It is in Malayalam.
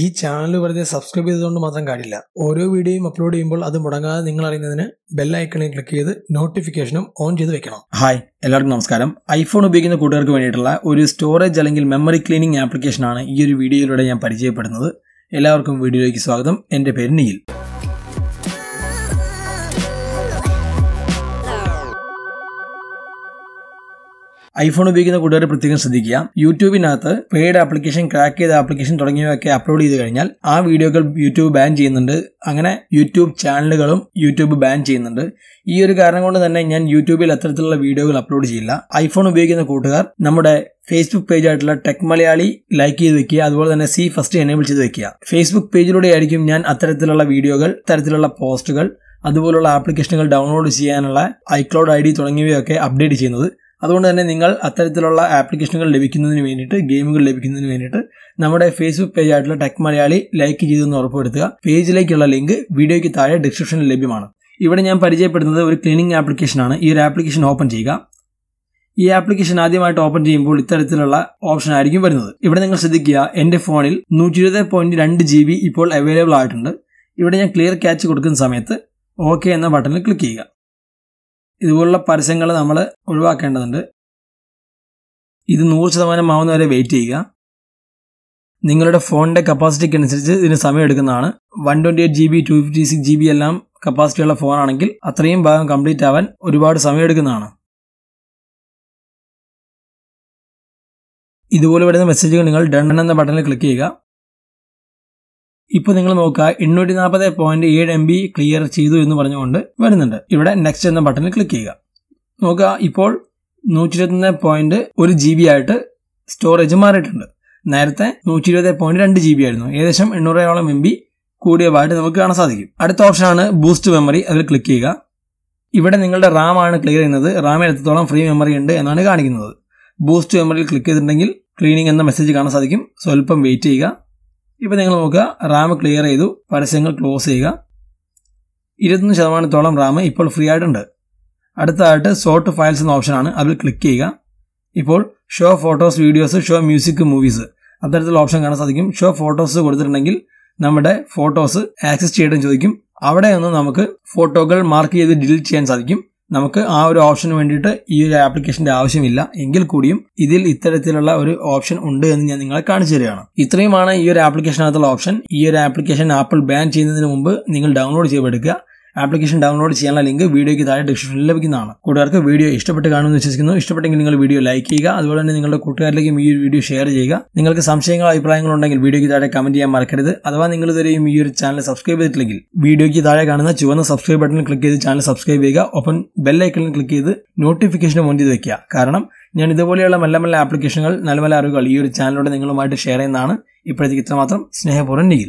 ഈ ചാനൽ വെറുതെ സബ്സ്ക്രൈബ് ചെയ്തുകൊണ്ട് മാത്രം കാര്യമില്ല. ഓരോ വീഡിയോയും അപ്ലോഡ് ചെയ്യുമ്പോൾ അത് മുടങ്ങാതെ നിങ്ങൾ അറിയുന്നതിന് ബെൽ ഐക്കണിൽ ക്ലിക്ക് ചെയ്ത് നോട്ടിഫിക്കേഷനും ഓൺ ചെയ്ത് വെക്കണം. ഹായ് എല്ലാവർക്കും നമസ്കാരം. ഐഫോൺ ഉപയോഗിക്കുന്ന കൂട്ടുകാർക്ക് വേണ്ടിയിട്ടുള്ള ഒരു സ്റ്റോറേജ് അല്ലെങ്കിൽ മെമ്മറി ക്ലീനിങ് ആപ്ലിക്കേഷനാണ് ഈ ഒരു വീഡിയോയിലൂടെ ഞാൻ പരിചയപ്പെടുന്നത്. എല്ലാവർക്കും വീഡിയോയിലേക്ക് സ്വാഗതം. എന്റെ പേര് നീൽ ഐഫോൺ ഉപയോഗിക്കുന്ന കൂട്ടുകാർ പ്രത്യേകം ശ്രദ്ധിക്കുക. യൂട്യൂബിനകത്ത് പെയ്ഡ് ആപ്ലിക്കേഷൻ ക്രാക്ക് ചെയ്ത ആപ്ലിക്കേഷൻ തുടങ്ങിയവയൊക്കെ അപ്ലോഡ് ചെയ്ത് കഴിഞ്ഞാൽ ആ വീഡിയോകൾ യൂട്യൂബ് ബാൻ ചെയ്യുന്നുണ്ട്. അങ്ങനെ യൂട്യൂബ് ചാനലുകളും യൂട്യൂബ് ബാൻ ചെയ്യുന്നുണ്ട്. ഈ ഒരു കാരണം കൊണ്ട് തന്നെ ഞാൻ യൂട്യൂബിൽ അത്തരത്തിലുള്ള വീഡിയോകൾ അപ്ലോഡ് ചെയ്യില്ല. ഐഫോൺ ഉപയോഗിക്കുന്ന കൂട്ടുകാർ നമ്മുടെ ഫേസ്ബുക്ക് പേജ് ആയിട്ടുള്ള ടെക് മലയാളി ലൈക്ക് ചെയ്ത് വെക്കുക. അതുപോലെ തന്നെ സി ഫസ്റ്റ് എനേബിൾ ചെയ്ത് വെക്കുക. ഫേസ്ബുക്ക് പേജിലൂടെ ആയിരിക്കും ഞാൻ അത്തരത്തിലുള്ള വീഡിയോകൾ തരത്തിലുള്ള പോസ്റ്റുകൾ അതുപോലുള്ള ആപ്ലിക്കേഷനുകൾ ഡൗൺലോഡ് ചെയ്യാനുള്ള ഐക്ലൗഡ് ഐ ഡി തുടങ്ങിയവയൊക്കെ അപ്ഡേറ്റ് ചെയ്യുന്നത്. അതുകൊണ്ട് തന്നെ നിങ്ങൾ അത്തരത്തിലുള്ള ആപ്ലിക്കേഷനുകൾ ലഭിക്കുന്നതിന് വേണ്ടിയിട്ട് ഗെയിമുകൾ ലഭിക്കുന്നതിന് വേണ്ടിയിട്ട് നമ്മുടെ ഫേസ്ബുക്ക് പേജ് ആയിട്ടുള്ള ടെക് മലയാളി ലൈക്ക് ചെയ്തെന്ന് ഉറപ്പുവരുത്തുക. പേജിലേക്കുള്ള ലിങ്ക് വീഡിയോയ്ക്ക് താഴെ ഡിസ്ക്രിപ്ഷനിൽ ലഭ്യമാണ്. ഇവിടെ ഞാൻ പരിചയപ്പെടുന്നത് ഒരു ക്ലീനിങ് ആപ്ലിക്കേഷനാണ് ഈ ഒരു ആപ്ലിക്കേഷൻ ഓപ്പൺ ചെയ്യുക. ഈ ആപ്ലിക്കേഷൻ ആദ്യമായിട്ട് ഓപ്പൺ ചെയ്യുമ്പോൾ ഇത്തരത്തിലുള്ള ഓപ്ഷൻ ആയിരിക്കും വരുന്നത്. ഇവിടെ നിങ്ങൾ ശ്രദ്ധിക്കുക എന്റെ ഫോണിൽ നൂറ്റി ഇരുപത് പോയിന്റ് രണ്ട് ജി ബി ഇപ്പോൾ അവൈലബിൾ ആയിട്ടുണ്ട്. ഇവിടെ ഞാൻ ക്ലിയർ ക്യാച്ച് കൊടുക്കുന്ന സമയത്ത് ഓക്കെ എന്ന ബട്ടണിൽ ക്ലിക്ക് ചെയ്യുക. ഇതുപോലുള്ള പരസ്യങ്ങൾ നമ്മൾ ഒഴിവാക്കേണ്ടതുണ്ട്. ഇത് നൂറ് ശതമാനം ആവുന്ന വരെ വെയിറ്റ് ചെയ്യുക. നിങ്ങളുടെ ഫോണിന്റെ കപ്പാസിറ്റിക്ക് അനുസരിച്ച് ഇതിന് സമയം എടുക്കുന്നതാണ്. One twenty eight G B two fifty six G B എല്ലാം കപ്പാസിറ്റിയുള്ള ഫോണാണെങ്കിൽ അത്രയും ഭാഗം കംപ്ലീറ്റ് ആവാൻ ഒരുപാട് സമയം എടുക്കുന്നതാണ്. ഇതുപോലെ വരുന്ന മെസ്സേജുകൾ നിങ്ങൾ ഡൺ എന്ന ബട്ടണിൽ ക്ലിക്ക് ചെയ്യുക. ഇപ്പോൾ നിങ്ങൾ നോക്കുക എണ്ണൂറ്റി നാൽപ്പത് പോയിന്റ് ഏഴ് എം ബി ക്ലിയർ ചെയ്തു എന്ന് പറഞ്ഞുകൊണ്ട് വരുന്നുണ്ട്. ഇവിടെ നെക്സ്റ്റ് എന്ന ബട്ടണിൽ ക്ലിക്ക് ചെയ്യുക. നോക്കുക ഇപ്പോൾ നൂറ്റി ഇരുപത്തൊന്ന് പോയിന്റ് ഒരു ജി ബി ആയിട്ട് സ്റ്റോറേജ് മാറിയിട്ടുണ്ട്. നേരത്തെ നൂറ്റി ഇരുപത് പോയിന്റ് രണ്ട് ജി ബി ആയിരുന്നു. ഏകദേശം എണ്ണൂറോളം എം ബി കൂടിയതായിട്ട് നമുക്ക് കാണാൻ സാധിക്കും. അടുത്ത ഓപ്ഷൻ ആണ് ബൂസ്റ്റ് മെമ്മറി അതിൽ ക്ലിക്ക് ചെയ്യുക. ഇവിടെ നിങ്ങളുടെ റാം ആണ് ക്ലിയർ ചെയ്യുന്നത്. റാമിൽ എത്രത്തോളം ഫ്രീ മെമ്മറി ഉണ്ട് എന്നാണ് കാണിക്കുന്നത്. ബൂസ്റ്റ് മെമ്മറിയിൽ ക്ലിക്ക് ചെയ്തിട്ടുണ്ടെങ്കിൽ ക്ലീനിങ് എന്ന മെസ്സേജ് കാണാൻ സാധിക്കും. സ്വല്പം വെയിറ്റ് ചെയ്യുക. ഇപ്പോൾ നിങ്ങൾ നോക്കുക റാം ക്ലിയർ ചെയ്തു പരസ്യങ്ങൾ ക്ലോസ് ചെയ്യുക. ഇരുപത്തൊന്ന് ശതമാനത്തോളം റാം ഇപ്പോൾ ഫ്രീ ആയിട്ടുണ്ട്. അടുത്തതായിട്ട് സോർട്ട് ഫയൽസ് എന്ന ഓപ്ഷനാണ് അതിൽ ക്ലിക്ക് ചെയ്യുക. ഇപ്പോൾ show photos videos show music movies അത്തരത്തിലുള്ള ഓപ്ഷൻ കാണാൻ സാധിക്കും. ഷോ ഫോട്ടോസ് കൊടുത്തിട്ടുണ്ടെങ്കിൽ നമ്മുടെ ഫോട്ടോസ് ആക്സസ് ചെയ്യണം ചോദിക്കും. അവിടെ നമുക്ക് ഫോട്ടോകൾ മാർക്ക് ചെയ്ത് ഡിലീറ്റ് ചെയ്യാൻ സാധിക്കും. നമുക്ക് ആ ഒരു ഓപ്ഷന് വേണ്ടിയിട്ട് ഈ ഒരു ആപ്ലിക്കേഷന്റെ ആവശ്യമില്ല. എങ്കിൽ കൂടിയും ഇതിൽ ഇത്തരത്തിലുള്ള ഒരു ഓപ്ഷൻ ഉണ്ട് എന്ന് ഞാൻ നിങ്ങളെ കാണിച്ചു തരികയാണ്. ഇത്രയുമാണ് ഈ ഒരു ആപ്ലിക്കേഷനകത്തുള്ള ഓപ്ഷൻ ഈ ഒരു ആപ്ലിക്കേഷൻ ആപ്പിൾ ബാൻ ചെയ്യുന്നതിന് മുമ്പ് നിങ്ങൾ ഡൗൺലോഡ് ചെയ്തെടുക്കുക. ആപ്ലിക്കേഷൻ ഡൗൺലോഡ് ചെയ്യാനുള്ള ലിങ്ക് വീഡിയോയ്ക്ക് താഴെ ഡിസ്ക്രിപ്ഷനിൽ ലഭിക്കുന്നതാണ്. കൂട്ടുകാർക്ക് വീഡിയോ ഇഷ്ടപ്പെട്ട് കാണുമെന്ന് വിശ്വസിക്കുന്നു. ഇഷ്ടപ്പെട്ടെങ്കിൽ നിങ്ങൾ വീഡിയോ ലൈക്ക് ചെയ്യുക. അതുപോലെ തന്നെ നിങ്ങളുടെ കൂട്ടുകാരിലേക്കും ഈ വീഡിയോ ഷെയർ ചെയ്യുക. നിങ്ങൾക്ക് സംശയങ്ങളോ അഭിപ്രായങ്ങളോ ഉണ്ടെങ്കിൽ വീഡിയോയ്ക്ക് താഴെ കമന്റ് ചെയ്യാൻ മറക്കരുത്. അഥവാ നിങ്ങൾ ഇതുവരെയും ഈ ഒരു ചാനൽ സബ്സ്ക്രൈബ് ചെയ്തിട്ടില്ലെങ്കിൽ വീഡിയോയ്ക്ക് താഴെ കാണുന്ന ചുവന്ന സബ്സ്ക്രൈബ് ബട്ടൺ ക്ലിക്ക് ചെയ്ത് ചാനൽ സബ്സ്ക്രൈബ് ചെയ്യുക. ഒപ്പം ബെല്ലൈക്കണിൽ ക്ലിക്ക് ചെയ്ത് നോട്ടിഫിക്കേഷൻ ഓൺ ചെയ്ത് വെക്കുക. കാരണം ഞാൻ ഇതുപോലെയുള്ള നല്ല നല്ല ആപ്ലിക്കേഷനുകൾ നല്ല നല്ല അറിവുകൾ ഈ ഒരു ചാനലിലൂടെ നിങ്ങളുമായിട്ട് ഷെയർ ചെയ്യുന്നതാണ് ഇപ്പോഴത്തേക്ക് ഇത്രമാത്രം. സ്നേഹപൂർവം നീൽ